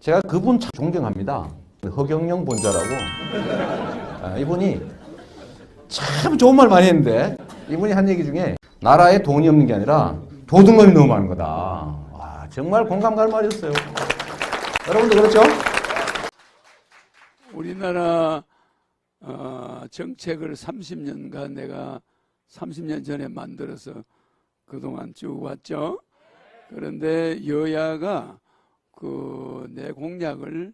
제가 그분 참 존경합니다. 허경영 본자라고. 아, 이분이 참 좋은 말 많이 했는데 이분이 한 얘기 중에 나라에 돈이 없는 게 아니라 도둑놈이 너무 많은 거다. 와, 정말 공감 갈 말이었어요. 여러분도 그렇죠? 우리나라 어, 정책을 30년간 내가 30년 전에 만들어서 그동안 쭉 왔죠. 그런데 여야가 그 내 공약을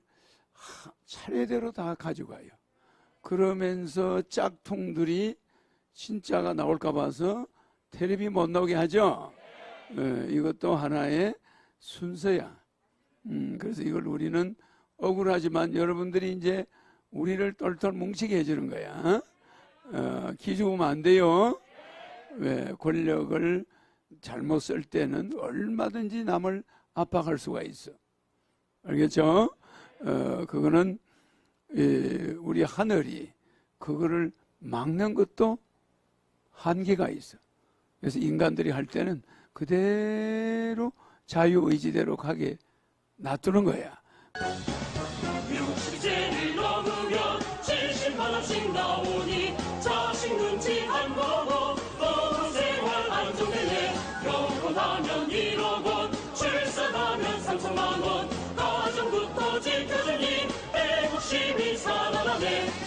하- 차례대로 다 가져가요. 그러면서 짝퉁들이 진짜가 나올까 봐서 텔레비 못 나오게 하죠. 예, 이것도 하나의 순서야. 음, 그래서 이걸 우리는 억울하지만 여러분들이 이제 우리를 똘똘 뭉치게 해주는 거야. 어, 기죽으면 안 돼요. 왜 권력을 잘못 쓸 때는 얼마든지 남을 압박할 수가 있어. 알겠죠? 어, 그거는 예, 우리 하늘이 그거를 막는 것도 한계가 있어. 그래서 인간들이 할 때는 그대로 자유 의지대로 가게 놔두는 거야. 육식제를 넘으면 70만 원씩 나오니 자식 눈치 안 보고 노후 생활 안정되네 결혼하면 1억 원 출산하면 3천만 원 Amen.